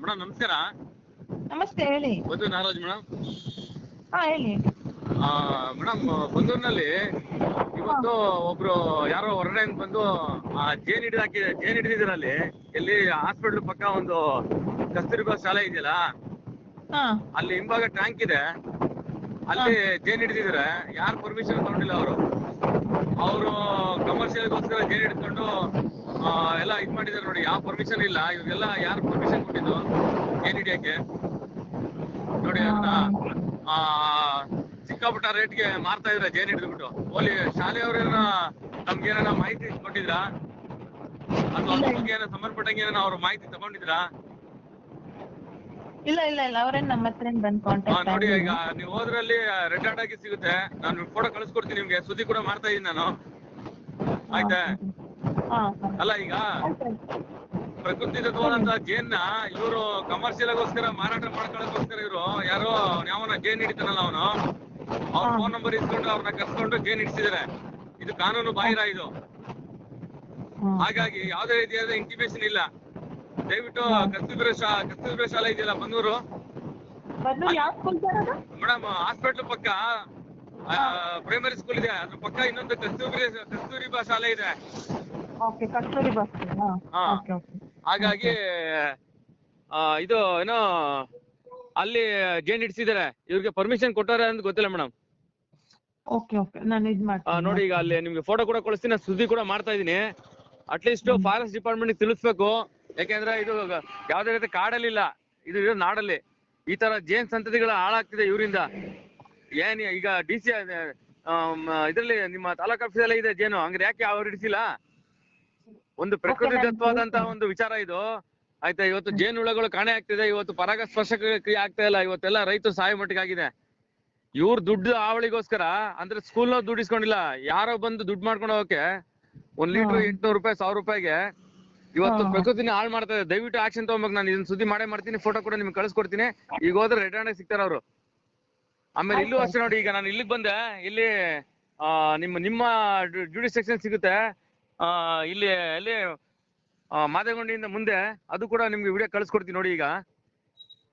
Madam ನಮಸ್ಕಾರ. ನಮಸ್ತೆ ಹೇಳಿ. ಬಂದು ನಾರಾಜ್ ಮೇಡಮ್. ಹಾ ಹೇಳಿ. ಮೇಡಮ್ ಬಂದೂರಿನಲ್ಲಿ ಇವತ್ತು ಒಬ್ರು ಯಾರೋ ಹೊರಗಡೆಯಿಂದ ಬಂದು ಆ ಜೇನ್ ಹಿಡಿದು ಹಾಕಿ ಜೇನ್ ಹಿಡಿದಿದ್ರಲ್ಲಿ ಎಲ್ಲಿ ಹಾಸ್ಪಿಟ್ಲ್ ಪಕ್ಕ ಒಂದು ಕಸ್ತೂರಿಬಾ ಶಾಲೆ ಇದೆಯಲ್ಲ? ಹಾ. ಅಲ್ಲಿ ಹಿಂಭಾಗ ಟ್ಯಾಂಕ್ ಇದೆ. ಅಲ್ಲಿ ಜೇನ್ ಹಿಡಿದಿದ್ರೆ ಯಾರು ಪರ್ಮಿಷನ್ ತಗೊಂಡಿಲ್ಲ ಅವರು. ಅವರು ಕಮರ್ಷಿಯಲ್ಗೋಸ್ಕರ ಜೇನ್ ಹಿಡ್ಕೊಂಡು ಎಲ್ಲ ಇದ್ ಮಾಡಿದಾರೆ ನೋಡಿ ಯಾವ ಪರ್ಮಿಷನ್ ಇಲ್ಲ. ಇವ್ರಿಗೆಲ್ಲ ಯಾರು ಪರ್ಮಿಷನ್ ಕೊಟ್ಟಿದ್ದು? ಏನ್ ಹಿಡಿಯಕ್ಕೆ ನೋಡಿ ಅದನ್ನ ಆ, ಸಿಕ್ಕಾಪಟ್ಟ ರೇಟ್ಗೆ ಮಾರ್ತಾ ಇದ್ರೆ ಜೇನ್ ಹಿಡಿದ್ಬಿಟ್ಟು. ಓಲಿ ಶಾಲೆಯವ್ರೇನ ತಮ್ಗೇನ ಮಾಹಿತಿ ಕೊಟ್ಟಿದ್ರಾ? ಅಥವಾ ಅದ್ರ ಬಗ್ಗೆ ಏನೋ ಸಂಬಂಧಪಟ್ಟಂಗೆ ಏನೋ ಅವ್ರ ಮಾಹಿತಿ ತಗೊಂಡಿದ್ರಾ? ಇಲ್ಲ ಇಲ್ಲ ಇಲ್ಲ. ಅವ್ರೇನ್ ನಮ್ಮ ಹತ್ರ ಏನ್ ಬಂದ್ ಕಾಂಟ್ಯಾಕ್ಟ್ ನೋಡಿ ಈಗ ನೀವು ಹೋದ್ರಲ್ಲಿ ರೆಡ್ ಆಗಿ ಸಿಗುತ್ತೆ. ನಾನು ಫೋಟೋ ಕಳಿಸ್ಕೊಡ್ತೀನಿ ನಿಮ್ಗೆ. ಸುದ್ದಿ ಕೂಡ ಮಾಡ್ತಾ ಇದೀನಿ ನಾನು. ಆಯ್ತಾ? ಅಲ್ಲ ಈಗ ಪ್ರಕೃತಿ ದತ್ತವಾದಂತ ಜೇನ್ನ ಇವರು ಕಮರ್ಷಿಯಲ್ ಗೋಸ್ಕರ ಮಾರಾಟ ಮಾಡ್ಕೊಳ್ಳೋಕೋಸ್ಕರ ಇವರು ಯಾರೋ ಯಾವನ ಜೇನ್ ಹಿಡಿತಾನಲ್ಲ ಅವನು. ಅವ್ರ ಫೋನ್ ನಂಬರ್ ಇಸ್ಕೊಂಡು ಅವ್ರನ್ನ ಕರ್ಸ್ಕೊಂಡು ಜೇನ್ ಹಿಡಿಸಿದಾರೆ. ಇದು ಕಾನೂನು ಬಾಹಿರ ಇದು. ಹಾಗಾಗಿ ಯಾವುದೇ ರೀತಿಯಾದ ಇಂಟಿಮೇಷನ್ ಇಲ್ಲ. ದಯವಿಟ್ಟು ಕಸ್ತೂರಿ ಶಾ ಶಾಲೆ ಇದೆಯಲ್ಲ ಬನ್ನೂರು ಮೇಡಮ್ ಹಾಸ್ಪಿಟ್ಲ್ ಪಕ್ಕ ಪ್ರೈಮರಿ ಸ್ಕೂಲ್ ಇದೆ. ಅದ್ರ ಪಕ್ಕ ಇನ್ನೊಂದು ಕಸ್ತೂರಿ ಕಸ್ತೂರಿಬಾ ಶಾಲೆ ಇದೆ. ಓಕೆ ಕಸ್ತೂರಿ ಬಸ್ ಹಾ. ಓಕೆ ಓಕೆ ಹಾಗಾಗಿ ಆ, ಇದು ಏನೋ ಅಲ್ಲಿ ಜೇನ್ ಇಡ್ಸಿದಾರೆ. ಇವ್ರಿಗೆ ಪರ್ಮಿಷನ್ ಕೊಟ್ಟಾರೆ ಅಂತ ಗೊತ್ತಿಲ್ಲ ಮೇಡಮ್ ಓಕೆ ಓಕೆ ನಾನು ಇದು ಮಾಡ್ತೀನಿ. ನೋಡಿ ಈಗ ಅಲ್ಲಿ ನಿಮ್ಗೆ ಫೋಟೋ ಕೂಡ ಕಳಿಸ್ತೀನಿ ನಾನ್ ಸುದ್ದಿ ಕೂಡ ಮಾಡ್ತಾ ಇದೀನಿ ಅಟ್ಲೀಸ್ಟ್ ಫಾರೆಸ್ಟ್ ಡಿಪಾರ್ಟ್ಮೆಂಟ್ ತಿಳಿಸ್ಬೇಕು. ಯಾಕೆಂದ್ರೆ ಇದು ಯಾವ್ದೇ ರೀತಿ ಕಾಡಲ್ಲಿ ಇಲ್ಲ. ಇದು ಇರೋ ನಾಡಲ್ಲಿ. ಈ ತರ ಜೇನ್ ಸಂತತಿಗಳ ಹಾಳಾಗ್ತಿದೆ ಇವರಿಂದ. ಏನ್ ಈಗ ಡಿ ಸಿ ಇದ್ರಲ್ಲಿ ನಿಮ್ಮ ತಾಲೂಕು ಆಫೀಸಲ್ಲೇ ಇದೆ ಜೇನು. ಹಂಗ್ರೆ ಯಾಕೆ ಅವ್ರು ಹಿಡಿಸಿಲ್ಲ ಒಂದು ಪ್ರಕೃತಿ ನಾನು ಒಂದು ವಿಚಾರ ಇದು. ಆಯ್ತಾ ಇವತ್ತು ಜೇನು ಹುಳಗಳು ಕಾಣೆ ಆಗ್ತಿದೆ ಇವತ್ತು ಪರಾಗ ಸ್ಪರ್ಶ ಕ್ರಿಯೆ ಆಗ್ತಾ ಇಲ್ಲ ಇವತ್ತೆಲ್ಲ ರೈತರು ಸಾಯ ಮಟ್ಟಿಗೆ ಆಗಿದೆ. ಇವ್ರ ದುಡ್ಡು ಆವಳಿಗೋಸ್ಕರ ಅಂದ್ರೆ ಸ್ಕೂಲ್ ದುಡ್ಡು ಇಸ್ಕೊಂಡಿಲ್ಲ ಯಾರೋ ಬಂದು ದುಡ್ಡು ಮಾಡ್ಕೊಂಡು ಹೋಗಕ್ಕೆ ಒಂದ್ ಲೀಟರ್. ಎಂಟ್ನೂರು ರೂಪಾಯಿ ಸಾವಿರ ರೂಪಾಯಿಗೆ ಇವತ್ತು. ಪ್ರಕೃತಿನ ಹಾಳು ಮಾಡ್ತಾ ಇದೆ. ದಯವಿಟ್ಟು ಆಕ್ಷನ್ ತಗೋಬೇಕು ನಾನು ಇದನ್ನ ಸುದ್ದಿ ಮಾಡೇ ಮಾಡ್ತೀನಿ ಫೋಟೋ ಕೂಡ ನಿಮ್ಗೆ ಕಳ್ಸ್ಕೊಡ್ತೀನಿ. ಈಗ ಹೋದ್ರೆ ರೆಡ್ ಹ್ಯಾಂಡ್ ಸಿಗ್ತಾರ ಅವರು. ಆಮೇಲೆ ಇಲ್ಲೂ ಅಷ್ಟೇ ನೋಡಿ ಈಗ ನಾನು ಇಲ್ಲಿಗೆ ಬಂದೆ ಇಲ್ಲಿ ಆ, ನಿಮ್ಮ ನಿಮ್ಮ ಜುಡಿ ಸೆಕ್ಷನ್ ಸಿಗುತ್ತೆ. ಇಲ್ಲಿ ಅಲ್ಲಿ ಮಾದೇಗುಂಡಿಯಿಂದ ಮುಂದೆ ಅದು ಕೂಡ ನಿಮ್ಗೆ ವಿಡಿಯೋ ಕಳಿಸ್ಕೊಡ್ತೀನಿ ನೋಡಿ ಈಗ.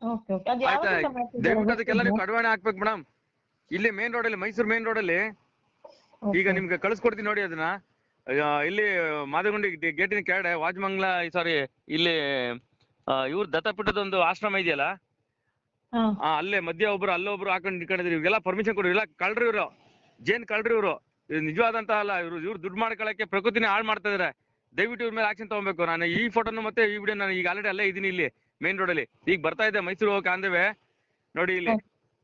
ಓಕೆ ಓಕೆ ಅದು ಆಯ್ತಾ ಯಾವ್ದಕ್ಕೆ ಮಾಡ್ತಿದ್ದಾರೆ? ದಯವಿಟ್ಟು ಅದಕ್ಕೆಲ್ಲ ನೀವು? ಕಡಿವಾಣ ಹಾಕ್ಬೇಕು ಮೇಡಮ್. ಇಲ್ಲಿ ಮೇನ್ ರೋಡ್ ಅಲ್ಲಿ ಮೈಸೂರು ಮೇನ್ ರೋಡ್ ಅಲ್ಲಿ ಈಗ. ನಿಮ್ಗೆ ಕಳಿಸ್ಕೊಡ್ತೀನಿ ನೋಡಿ ಅದನ್ನ. ಆ, ಇಲ್ಲಿ ಮಾದಗುಂಡಿ ಗೇಟಿನ ಕೆಳಗಡೆ ವಾಜಮಂಗ್ಲ ಸಾರಿ ಇಲ್ಲಿ ಇವ್ರ ದತ್ತಪೀಠದ ಒಂದು ಆಶ್ರಮ ಇದೆಯಲ್ಲ? ಹಾ. ಆ, ಅಲ್ಲೇ ಮಧ್ಯ ಒಬ್ರು ಅಲ್ಲೊಬ್ರು ಹಾಕೊಂಡು ಇಟ್ಕೊಂಡಿದ್ರು ಇವ್ರಿಗೆಲ್ಲ ಪರ್ಮಿಷನ್ ಕೊಡಿ. ಇಲ್ಲ ಕಳ್ರಿ ಇವ್ರು. ಜೇನ್ ಕಳ್ರಿ ಇವ್ರು. ಇದು ನಿಜವಾದಂತ ಅಲ್ಲ ಇವ್ರು ಇವ್ರು ದುಡ್ಡು ಮಾಡ್ಕೊಳಕ್ಕೆ ಪ್ರಕೃತಿನ ಹಾಳು ಮಾಡ್ತಾ ಇದಾರೆ. ದಯವಿಟ್ಟು ಇವ್ರ ಮೇಲೆ ಆಕ್ಷನ್ ತಗೊಬೇಕು. ನಾನು ಈ ಫೋಟೋನು ಮತ್ತೆ ಈ ವಿಡಿಯೋ ನಾನು ಈಗ ಆಲ್ರೆಡಿ ಅಲ್ಲೇ ಇದೀನಿ ಇಲ್ಲಿ ಮೇನ್ ರೋಡ್ ಅಲ್ಲಿ. ಈಗ ಬರ್ತಾ ಇದೆ ಮೈಸೂರು ಹೋಗಕ್ಕೆ ಅಂದೇವೆ ನೋಡಿ ಇಲ್ಲಿ.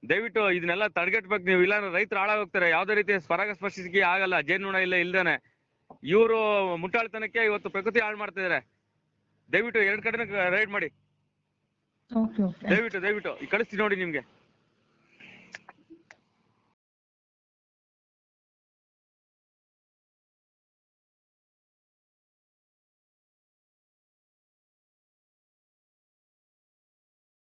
ದಯವಿಟ್ಟು ಇದನ್ನೆಲ್ಲ ತಡೆಗಟ್ಬೇಕು. ನೀವು ಇಲ್ಲ ರೈತರು ಹಾಳಾಗೋಗ್ತಾರೆ. ಯಾವ್ದೇ ರೀತಿ ಸ್ವರಾಗ ಸ್ಪರ್ಶಿಸಿ ಆಗಲ್ಲ. ಜೇನುಣ ಇಲ್ಲ ಇಲ್ದಾನೆ. ಇವರು ಮುಟ್ಟಾಳ್ತನಕ್ಕೆ ಇವತ್ತು ಪ್ರಕೃತಿ ಹಾಳು ಮಾಡ್ತಾ ಇದಾರೆ. ದಯವಿಟ್ಟು ಎರಡ್ ಕಡೆ ರೈಡ್ ಮಾಡಿ. ದಯವಿಟ್ಟು ದಯವಿಟ್ಟು. ಕಳಿಸ್ತೀನಿ ನೋಡಿ ನಿಮ್ಗೆ.